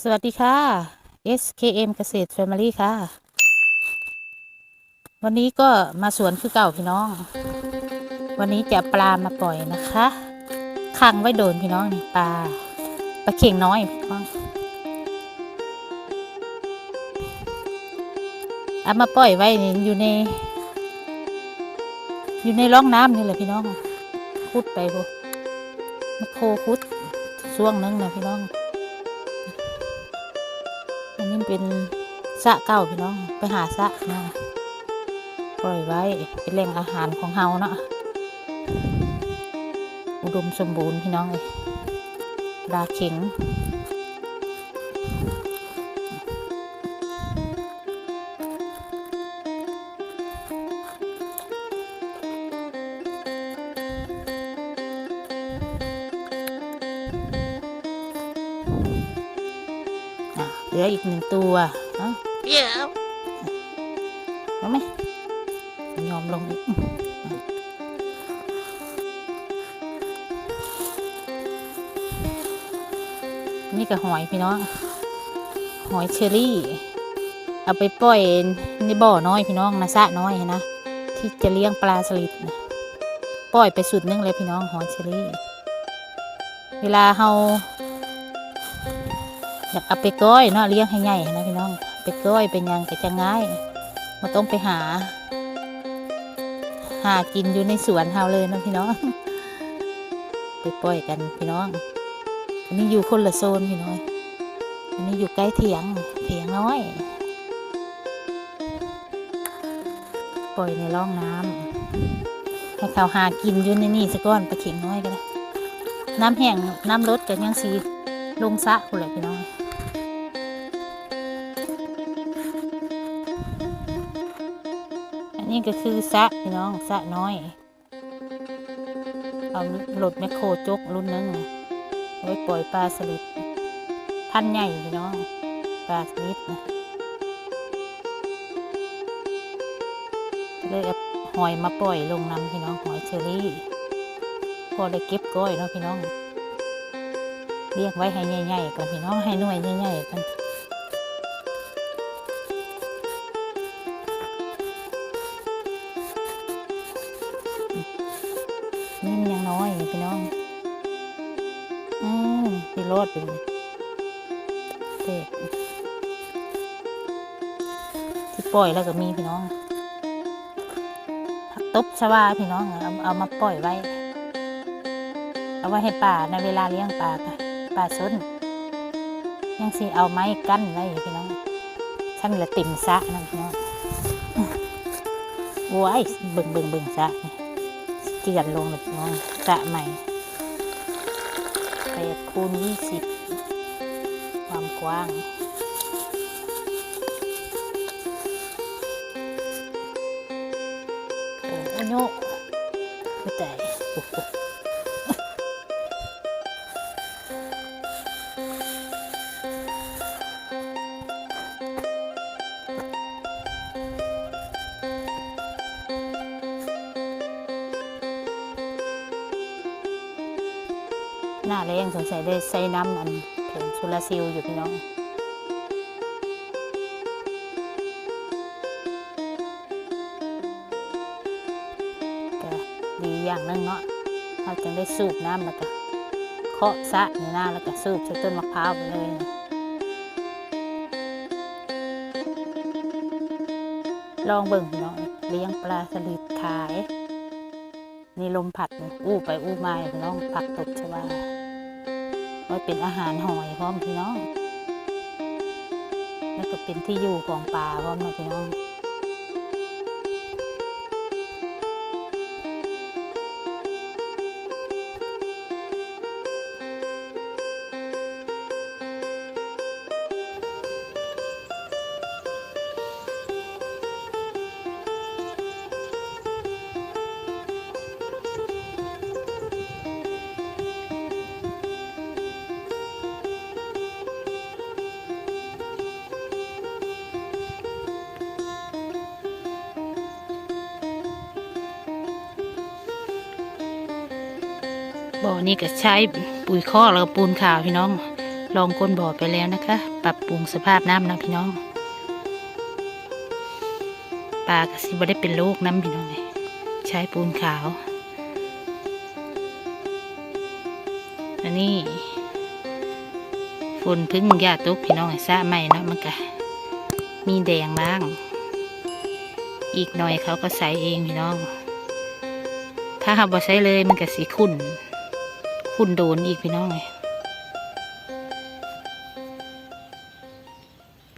สวัสดีค่ะ SKM เกษตร Family ค่ะ วันนี้ก็มาสวนคือเก่าพี่น้อง วันนี้จะปลามาปล่อยนะคะขังไว้โดนพี่น้องนี่ปลาปลาเข่งน้อยพี่น้องเอามาปล่อยไว้นี่อยู่ใน อยู่ในร่องน้ำนี่แหละพี่น้องคุดไปพวกมาโคคุดช่วงนึงนะพี่น้อง นี้เป็นสะเก่าพี่น้อง ไปหาสะนาะปล่อยไว้เป็นแหล่งอาหารของเฮาเนาะอุดมสมบูรณ์พี่น้องเลยปลาเข็ง เหลืออีกหนึ่งตัวเนาะเดี๋ยวเอาไหมยอมลงอีกนี่ก็หอยพี่น้อง หอยเชอรี่ เอาไปปล่อยในบ่อน้อยพี่น้องนะสระน้อยนะ ที่จะเลี้ยงปลาสลิดนะปล่อยไปสุดนึงเลยพี่น้องหอยเชอรี่ เวลาเฮา อยากเอาไปก้อยเนาะเลี้ยงให้ใหญ่นะพี่น้องไปก้อยเป็นยังก็จะง่ายมาต้องไปหา หากินอยู่ในสวนเฮาเลยนะพี่น้อง ไปปล่อยกันพี่น้อง อันนี้อยู่คนละโซนพี่น้อยอันนี้อยู่ใกล้เถียงเถียงน้อย ปล่อยในร่องน้ำให้เขาหากินอยู่ในนี่สักก้อนปลาเข็งน้อยก็ได้น้ำแห้งน้ำลดกันยังสีลงสะคุณแหละพี่น้อย นนี้ก็คือสะพี่น้องสะน้อย เอารถแมคโครจกรุ่นนึงน่ะไว้ปล่อยปลาสลิดพันใหญ่พี่น้องปลาสลิดนะเลยเอาหอยมาปล่อยลงน้ำพี่น้องหอยเชอรี่พอได้เก็บก้อยเนาะพี่น้องเรียกไว้ให้ใหญ่ๆก่อนพี่น้องให้หน่วยใหญ่ๆกัน นี่มันยังน้อยพี่น้อง อืมพี่รอดอยู่เลยเด็กที่ปล่อยแล้วก็มีพี่น้องผักตบชวาพี่น้องเอาเอามาปล่อยไว้ เอาไว้ให้ป่าในเวลาเลี้ยงปลาค่ะปลาส้นยังสิเอาไม้กั้นไว้พี่น้องช่างละติ่มซะนะพี่น้องโอ้ยเบิ่งเบิ่งเบิ่งซะนี่ เจือนลงเลยพี่น้องสระใหม่แปดคูณยี่สิบความกว้างโอ้โหโยไม่ใจ หน้าแรงสงสัยได้ใส่น้ำอันแผงโซลาเซลล์อยู่พี่น้องก็ดีอย่างนึงเนาะเราจึงได้สูบน้ำแล้วก็เคาะสะอยู่หน้าแล้วก็สูบใส่ต้นมะพร้าวไปเลยลองเบิ่งพี่น้องเลี้ยงปลาสลิดขาย นี่ลมผัด อู้ไปอู้มาน้องผักตบชวา ไว้เป็นอาหารหอยพร้อมพี่น้อง แล้วก็เป็นที่อยู่ของปลาพร้อมนะพี่น้อง บ่อนี้ก็ใช้ปุ๋ยคอกแล้วก็ปูนขาวพี่น้อง ลองก้นบ่อไปแล้วนะคะ ปรับปรุงสภาพน้ำนะพี่น้องปลากระสิบ่ได้เป็นโรคน้ำพี่น้องใช้ปูนขาวอันนี้ฝนพึ่งยาตกพี่น้องไอ้ซะใหม่เนาะมันก็มีแดงบ้าง อีกหน่อยเขาก็ใส่เองพี่น้อง ถ้าเขาบ่ใช้เลยมันก็สีขุ่น คุณโดนอีกพี่น้องไง